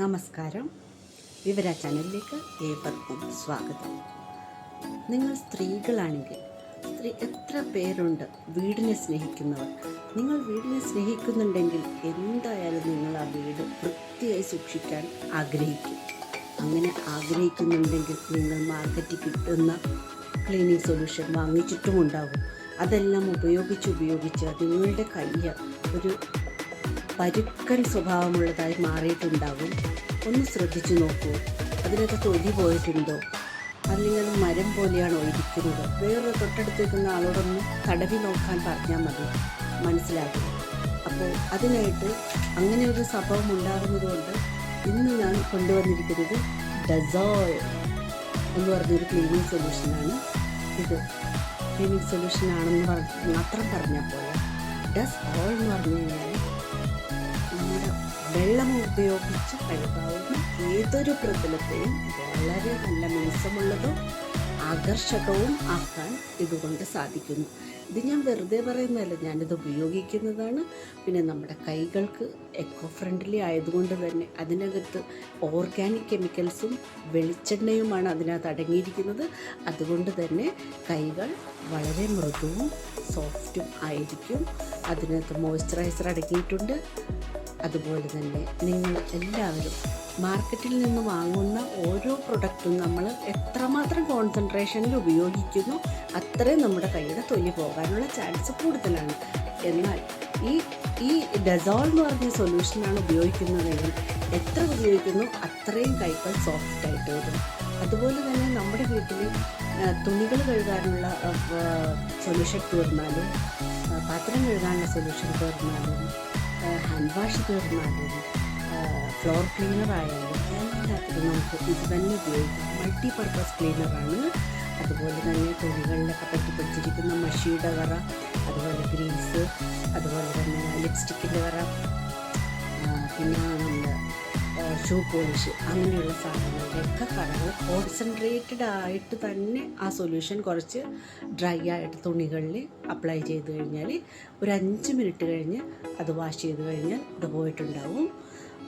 നമസ്കാരം. വിവര ചാനലിലേക്ക് ഏവർക്കും സ്വാഗതം. നിങ്ങൾ സ്ത്രീകളാണെങ്കിൽ സ്ത്രീ എത്ര പേരുണ്ട് വീടിനെ സ്നേഹിക്കുന്നവർ? നിങ്ങൾ വീടിനെ സ്നേഹിക്കുന്നുണ്ടെങ്കിൽ എന്തായാലും നിങ്ങൾ ആ വീട് വൃത്തിയായി സൂക്ഷിക്കാൻ ആഗ്രഹിക്കും. അങ്ങനെ ആഗ്രഹിക്കുന്നുണ്ടെങ്കിൽ നിങ്ങൾ മാർക്കറ്റിൽ കിട്ടുന്ന ക്ലീനിങ് സൊല്യൂഷൻ വാങ്ങിച്ചിട്ടുമുണ്ടാകും. അതെല്ലാം ഉപയോഗിച്ച് ഉപയോഗിച്ച് നിങ്ങളുടെ കയ്യ ഒരു പരുക്കൻ സ്വഭാവമുള്ളതായി മാറിയിട്ടുണ്ടാകും ഒന്ന് ശ്രദ്ധിച്ചു നോക്കൂ. അതിനൊക്കെ തൊലി പോയിട്ടുണ്ടോ? അത് മരം പോലെയാണോ ഇരിക്കുന്നത് വേറൊരു തൊട്ടടുത്തേക്കുന്ന ആളോടൊന്ന് തടവി നോക്കാൻ പറഞ്ഞാൽ മതി. മനസ്സിലാകും. അപ്പോൾ അതിനായിട്ട് അങ്ങനെ ഒരു സംഭവം ഉണ്ടാകുന്നതുകൊണ്ട് ഇന്ന് ഞാൻ കൊണ്ടുവന്നിരിക്കുന്നത് ഡസോൾ എന്ന് പറഞ്ഞൊരു ക്ലീനിങ് സൊല്യൂഷനാണ് ഇത് ക്ലീനിങ് സൊല്യൂഷൻ ആണെന്ന് പറഞ്ഞ് മാത്രം പറഞ്ഞാൽ പോലെ ഡസ് ഓൾ എന്ന് പറഞ്ഞു കഴിഞ്ഞാൽ വെള്ളം ഉപയോഗിച്ച് കഴുകാവുന്ന ഏതൊരു പ്രതലത്തെയും വളരെ നല്ല മിനുസമുള്ളതും ആകർഷകവും ആക്കാൻ ഇതുകൊണ്ട് സാധിക്കുന്നു. ഇത് ഞാൻ വെറുതെ പറയുന്നതല്ല ഞാനിത് ഉപയോഗിക്കുന്നതാണ്. പിന്നെ നമ്മുടെ കൈകൾക്ക് എക്കോ ഫ്രണ്ട്ലി ആയതുകൊണ്ട് തന്നെ അതിനകത്ത് ഓർഗാനിക് കെമിക്കൽസും വെളിച്ചെണ്ണയുമാണ് അതിനകത്ത് അടങ്ങിയിരിക്കുന്നത്. അതുകൊണ്ട് തന്നെ കൈകൾ വളരെ മൃദുവും സോഫ്റ്റും ആയിരിക്കും. അതിനകത്ത് മോയ്സ്ചറൈസർ അടങ്ങിയിട്ടുണ്ട്. അതുപോലെ തന്നെ നിങ്ങൾ എല്ലാവരും മാർക്കറ്റിൽ നിന്ന് വാങ്ങുന്ന ഓരോ പ്രൊഡക്റ്റും നമ്മൾ എത്രമാത്രം കോൺസെൻട്രേഷനിൽ ഉപയോഗിക്കുന്നു അത്രയും നമ്മുടെ കയ്യുടെ തൊലി പോകാനുള്ള ചാൻസ് കൂടുതലാണ്. എന്നാൽ ഈ ഈ ഡെസോൾ എന്ന് പറഞ്ഞ സൊല്യൂഷനാണ് ഉപയോഗിക്കുന്നതെങ്കിൽ എത്ര ഉപയോഗിക്കുന്നു അത്രയും കൈകൾ സോഫ്റ്റ് ആയിട്ട് വരും. അതുപോലെ തന്നെ നമ്മുടെ വീട്ടിൽ തുണികൾ കഴുകാനുള്ള സൊല്യൂഷൻ തീർന്നാലും പാത്രം കഴുകാനുള്ള സൊല്യൂഷൻ തീർന്നാലും ഹാൻഡ് വാഷ് തീർന്നാലും ഫ്ലോർ ക്ലീനർ ആയാലും എല്ലാത്തിലും നമുക്ക് ഇത് തന്നെ ഉപയോഗിക്കാം. മൾട്ടി പർപ്പസ് ക്ലീനറാണ് അതുപോലെ തന്നെ തുണികളിലൊക്കെ പറ്റിപ്പിടിച്ചിരിക്കുന്ന മഷിയുടെ കറ അതുപോലെ ഗ്രീസ് അതുപോലെ തന്നെ ലിപ്സ്റ്റിക്കിന്റെ കറ പിന്നെ ഷൂ പോളിഷ് അങ്ങനെയുള്ള സാധനങ്ങളുടെയൊക്കെ കറകൾ കോൺസെൻട്രേറ്റഡ് ആയിട്ട് തന്നെ ആ സൊല്യൂഷൻ കുറച്ച് ഡ്രൈ ആയിട്ട് തുണികളിൽ അപ്ലൈ ചെയ്ത് കഴിഞ്ഞാൽ ഒരു അഞ്ച് മിനിറ്റ് കഴിഞ്ഞ് അത് വാഷ് ചെയ്ത് കഴിഞ്ഞാൽ ഇത് പോയിട്ടുണ്ടാവും.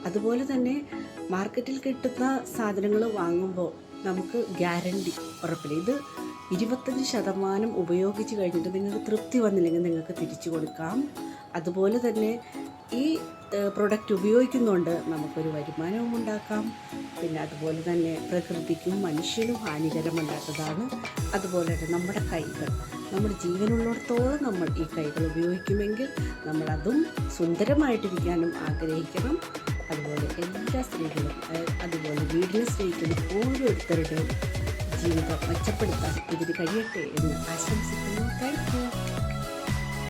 അതുപോലെ തന്നെ മാർക്കറ്റിൽ കിട്ടുന്ന സാധനങ്ങൾ വാങ്ങുമ്പോൾ നമുക്ക് ഗ്യാരണ്ടി ഉറപ്പില്ല. ഇത് ഇരുപത്തഞ്ച് ശതമാനം ഉപയോഗിച്ച് കഴിഞ്ഞിട്ട് നിങ്ങൾക്ക് തൃപ്തി വന്നില്ലെങ്കിൽ നിങ്ങൾക്ക് തിരിച്ചു കൊടുക്കാം. അതുപോലെ തന്നെ ഈ പ്രൊഡക്റ്റ് ഉപയോഗിക്കുന്നതുകൊണ്ട് നമുക്കൊരു വരുമാനവും ഉണ്ടാക്കാം. പിന്നെ അതുപോലെ തന്നെ പ്രകൃതിക്കും മനുഷ്യനും ഹാനികരമല്ലാത്തതാണ് അതുപോലെ തന്നെ നമ്മുടെ കൈകൾ. നമ്മുടെ ജീവനുള്ളിടത്തോളം നമ്മൾ ഈ കൈകൾ ഉപയോഗിക്കുമെങ്കിൽ നമ്മളതും സുന്ദരമായിട്ടിരിക്കാനും ആഗ്രഹിക്കണം. അതുപോലെ എല്ലാ സ്ത്രീകളും അതുപോലെ വീടിനെ സ്ത്രീകളും ഓരോരുത്തരുടെയും ജീവിതം മെച്ചപ്പെടുത്താൻ ഇതിന് കഴിയട്ടെ എന്ന് ആശംസിക്കുന്നു. Thank you.